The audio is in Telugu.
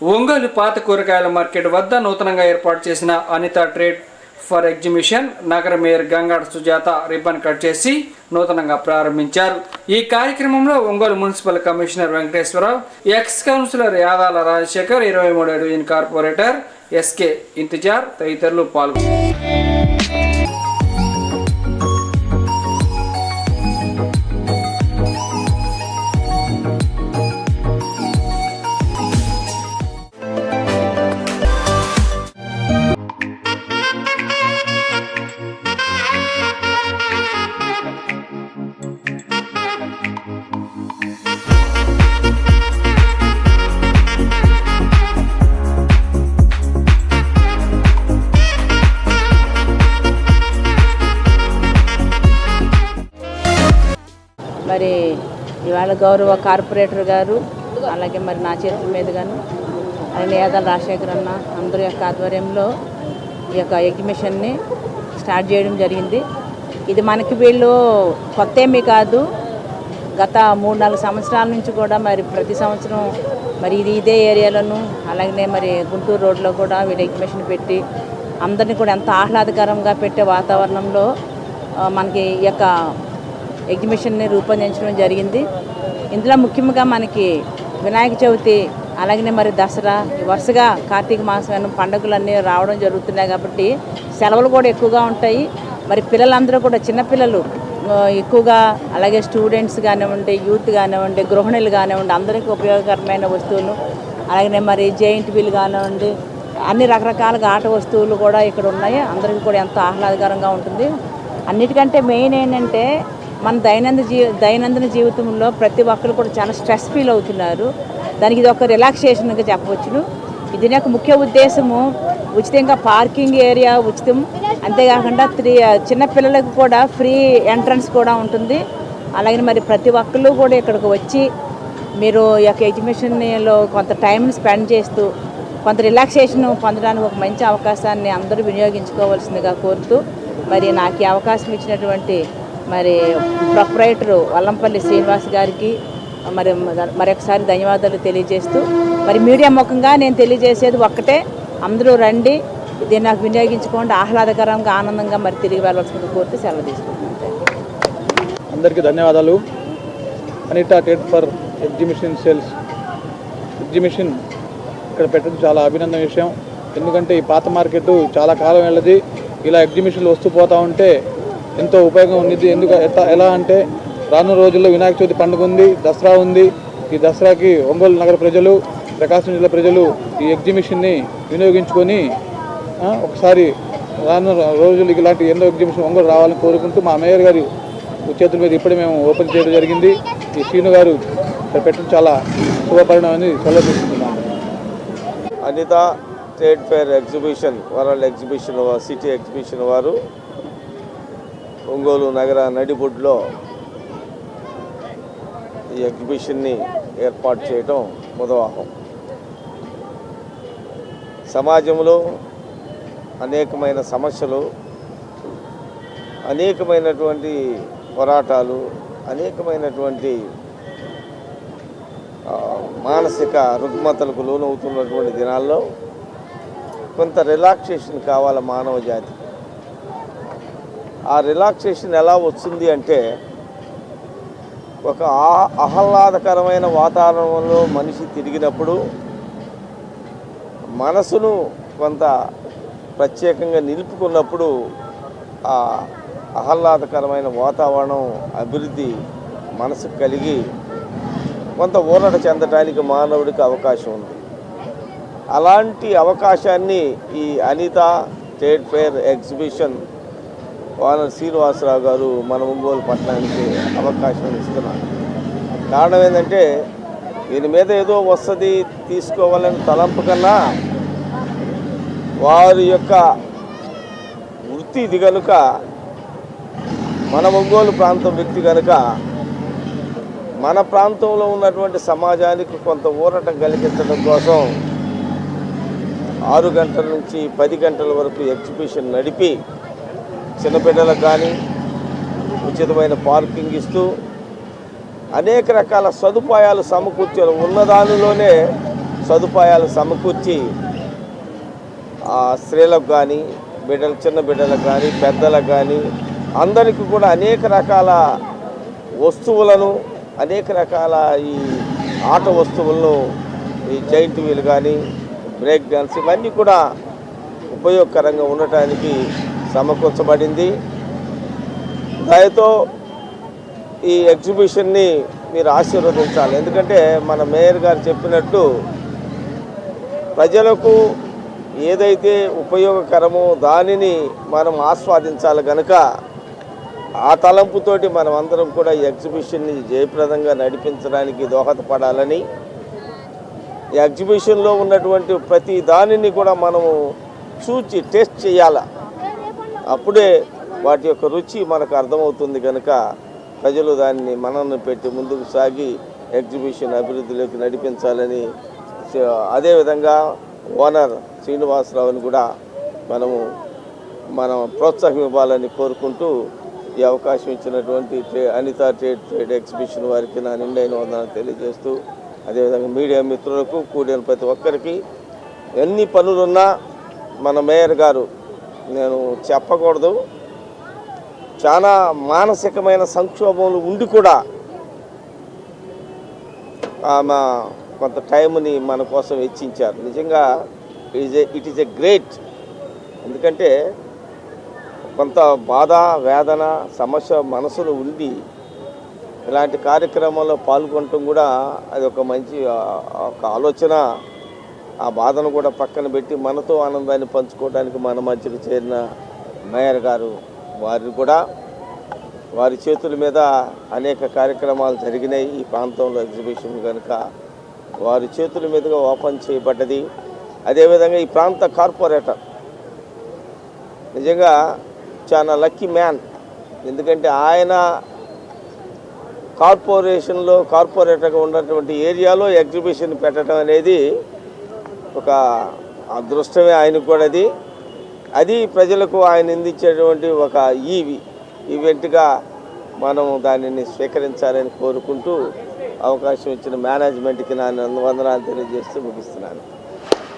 ఒంగోలు పాత కూరగాయల మార్కెట్ వద్ద నూతనంగా ఏర్పాటు చేసిన అనిత ట్రేడ్ ఫర్ ఎగ్జిబిషన్ నగర mayor Gangada Sujatha ribbon cut చేసి నూతనంగా ప్రారంభించారు. ఈ కార్యక్రమంలో Ongole municipal commissioner Venkateswararao ex councillor Yadala Rajasekhar ఇరవై మూడు డివిజన్ కార్పొరేటర్ ఎస్కే ఇంతిజార్ తదితరులు పాల్గొన్నారు ఇవాళ గౌరవ కార్పొరేటర్ గారు అలాగే మరి నా చేతుల మీదుగాను ఆయన యాదల రాజశేఖర్ అన్న అందరి యొక్క ఆధ్వర్యంలో ఈ యొక్క ఎగ్జిబిషన్ని స్టార్ట్ చేయడం జరిగింది. ఇది మనకి వీళ్ళు కొత్త ఏమీ కాదు. గత మూడు నాలుగు సంవత్సరాల నుంచి కూడా మరి ప్రతి సంవత్సరం మరి ఇది ఇదే ఏరియాలోను అలాగనే మరి గుంటూరు రోడ్లో కూడా వీళ్ళు ఎగ్జిబిషన్ పెట్టి అందరినీ కూడా ఎంత ఆహ్లాదకరంగా పెట్టే వాతావరణంలో మనకి ఈ యొక్క ఎగ్జిబిషన్ని రూపొందించడం జరిగింది. ఇందులో ముఖ్యంగా మనకి వినాయక చవితి అలాగనే మరి దసరా వరుసగా కార్తీక మాసం పండుగలన్నీ రావడం జరుగుతున్నాయి కాబట్టి సెలవులు కూడా ఎక్కువగా ఉంటాయి. మరి పిల్లలందరూ కూడా చిన్నపిల్లలు ఎక్కువగా అలాగే స్టూడెంట్స్ కానివ్వండి యూత్ కానివ్వండి గృహిణులు కానివ్వండి అందరికీ ఉపయోగకరమైన వస్తువులు అలాగనే మరి జెయింట్ వీల్ కానివ్వండి అన్ని రకరకాలుగా ఆట వస్తువులు కూడా ఇక్కడ ఉన్నాయి. అందరికీ కూడా ఎంతో ఆహ్లాదకరంగా ఉంటుంది. అన్నిటికంటే మెయిన్ ఏంటంటే మన దైనంద జీ దైనందిన జీవితంలో ప్రతి ఒక్కరు కూడా చాలా స్ట్రెస్ ఫీల్ అవుతున్నారు. దానికి ఇది ఒక రిలాక్సేషన్గా చెప్పవచ్చును. ఇది నాకు ముఖ్య ఉద్దేశము ఉచితంగా పార్కింగ్ ఏరియా ఉచితం అంతేకాకుండా త్రీ చిన్నపిల్లలకు కూడా ఫ్రీ ఎంట్రన్స్ కూడా ఉంటుంది. అలాగే మరి ప్రతి ఒక్కళ్ళు కూడా ఇక్కడికి వచ్చి మీరు ఈ యొక్క ఎగ్జిబిషన్లో కొంత టైం స్పెండ్ చేస్తూ కొంత రిలాక్సేషన్ పొందడానికి ఒక మంచి అవకాశాన్ని అందరూ వినియోగించుకోవాల్సిందిగా కోరుతూ మరి నాకు ఈ అవకాశం ఇచ్చినటువంటి మరి ప్రొపరైటర్ వల్లంపల్లి శ్రీనివాస్ గారికి మరి మరొకసారి ధన్యవాదాలు తెలియజేస్తూ మరి మీడియా ముఖంగా నేను తెలియజేసేది ఒక్కటే అందరూ రండి దీన్ని నాకు వినియోగించుకోండి ఆహ్లాదకరంగా ఆనందంగా మరి తిరిగి వెళ్ళవలసింది కోరితే సెలవు తీసుకుంటున్నాను. అందరికీ ధన్యవాదాలు. Anita state fair exhibition sales. Exhibition ఇక్కడ పెట్టడం చాలా అభినందన విషయం. ఎందుకంటే ఈ పాత మార్కెట్ చాలా కాలం వెళ్ళది. ఇలా ఎగ్జిబిషన్లు వస్తూ పోతూ ఉంటే ఎంతో ఉపయోగం ఉంది ఎందుకు ఎట్లా- ఎలా అంటే రానున్న రోజుల్లో వినాయక చవితి పండుగ ఉంది దసరా ఉంది. ఈ దసరాకి ఒంగోలు నగర ప్రజలు ప్రకాశం జిల్లా ప్రజలు ఈ ఎగ్జిబిషన్ని వినియోగించుకొని ఒకసారి రానున్న రోజులు ఇలాంటి ఎన్నో ఎగ్జిబిషన్ ఒంగోలు రావాలని కోరుకుంటూ మా మేయర్ గారి చేతుల మీద ఇప్పుడే మేము ఓపెన్ చేయడం జరిగింది. ఈ శ్రీను గారు ఇక్కడ పెట్టడం చాలా శుభపరిణామని సెలవు Anitha state fair exhibition world exhibition city exhibition వారు ఒంగోలు నగర నడిబొడ్లో ఈ ఎగ్జిబిషన్ని ఏర్పాటు చేయటం మొదవాహం సమాజంలో అనేకమైన సమస్యలు అనేకమైనటువంటి పోరాటాలు అనేకమైనటువంటి మానసిక రుగ్మతలకు లోనవుతున్నటువంటి దినాల్లో కొంత రిలాక్సేషన్ కావాలి మానవ జాతి ఆ రిలాక్సేషన్ ఎలా వస్తుంది అంటే ఒక ఆహ్లాదకరమైన వాతావరణంలో మనిషి తిరిగినప్పుడు మనసును కొంత ప్రత్యేకంగా నిలుపుకున్నప్పుడు ఆ ఆహ్లాదకరమైన వాతావరణం అభివృద్ధి మనసుకు కలిగి కొంత ఊరట చెందడానికి మానవుడికి అవకాశం ఉంది. అలాంటి అవకాశాన్ని ఈ Anitha trade fair exhibition owner Srinivasa Rao గారు మన ఒంగోలు పట్టణానికి అవకాశం ఇస్తున్నారు. కారణం ఏంటంటే దీని మీద ఏదో వస్తుంది తీసుకోవాలని తలంపు కన్నా వారి యొక్క వృత్తి ఇది కనుక మన ఒంగోలు ప్రాంతం వ్యక్తి కనుక మన ప్రాంతంలో ఉన్నటువంటి సమాజానికి కొంత ఊరట కలిగించడం కోసం ఆరు గంటల నుంచి పది గంటల వరకు ఎగ్జిబిషన్ నడిపి చిన్నపిల్లలకు కానీ ఉచితమైన పార్కింగ్ ఇస్తూ అనేక రకాల సదుపాయాలు సమకూర్చారు ఉన్నదానిలోనే సదుపాయాలు సమకూర్చి ఆ స్త్రీలకు కానీ బిడ్డలు చిన్న బిడ్డలకు కానీ పెద్దలకు కానీ అందరికీ కూడా అనేక రకాల వస్తువులను అనేక రకాల ఈ ఆట వస్తువులను ఈ జైంట్ వీల్ కానీ బ్రేక్ డాన్స్ ఇవన్నీ కూడా ఉపయోగకరంగా ఉండటానికి సమకూర్చబడింది. దయతో ఈ ఎగ్జిబిషన్ని మీరు ఆశీర్వదించాలి. ఎందుకంటే మన మేయర్ గారు చెప్పినట్టు ప్రజలకు ఏదైతే ఉపయోగకరమో దానిని మనం ఆస్వాదించాలి కనుక ఆ తలంపుతోటి మనం అందరం కూడా ఈ ఎగ్జిబిషన్ని జయప్రదంగా నడిపించడానికి దోహదపడాలని ఈ ఎగ్జిబిషన్లో ఉన్నటువంటి ప్రతి దానిని కూడా మనము చూచి టెస్ట్ చేయాలి? అప్పుడే వాటి యొక్క రుచి మనకు అర్థమవుతుంది కనుక ప్రజలు దాన్ని మనల్ని పెట్టి ముందుకు సాగి ఎగ్జిబిషన్ అభివృద్ధిలోకి నడిపించాలని అదేవిధంగా ఓనర్ శ్రీనివాసరావుని కూడా మనము మనం ప్రోత్సాహం ఇవ్వాలని కోరుకుంటూ ఈ అవకాశం ఇచ్చినటువంటి ట్రే అనిత ట్రేడ్ ట్రేడ్ ఎగ్జిబిషన్ వారికి నా నిండైన వందనాలు తెలియజేస్తూ అదేవిధంగా మీడియా మిత్రులకు కూడిన ప్రతి ఒక్కరికి ఎన్ని పనులున్నా మన మేయర్ గారు నేను చెప్పకూడదు. చాలా మానసికమైన సంక్షోభంలో ఉండి కూడా ఆమె కొంత టైంని మన కోసం వెచ్చించారు. నిజంగా it it is a great. ఎందుకంటే కొంత బాధ వేదన సమస్య మనసులో ఉండి ఇలాంటి కార్యక్రమంలో పాల్గొనటం కూడా అది ఒక మంచి ఒక ఆలోచన. ఆ బాధను కూడా పక్కన పెట్టి మనతో ఆనందాన్ని పంచుకోవడానికి మన మధ్యకు చేరిన మేయర్ గారు వారిని కూడా వారి చేతుల మీద అనేక కార్యక్రమాలు జరిగినాయి. ఈ ప్రాంతంలో ఎగ్జిబిషన్ కనుక వారి చేతుల మీదుగా ఓపెన్ చేయబడ్డది. అదేవిధంగా ఈ ప్రాంత కార్పొరేటర్ నిజంగా చాలా లక్కీ మ్యాన్. ఎందుకంటే ఆయన కార్పొరేషన్లో కార్పొరేటర్గా ఉన్నటువంటి ఏరియాలో ఎగ్జిబిషన్ పెట్టడం అనేది ఒక అదృష్టమే ఆయనకు కూడా అది. అది ప్రజలకు ఆయన అందించేటువంటి ఒక ఈవి ఈవెంట్గా మనం దానిని స్వీకరించాలని కోరుకుంటూ అవకాశం ఇచ్చిన మేనేజ్మెంట్కి నా వందనాలు తెలియజేస్తూ ముగిస్తున్నాను.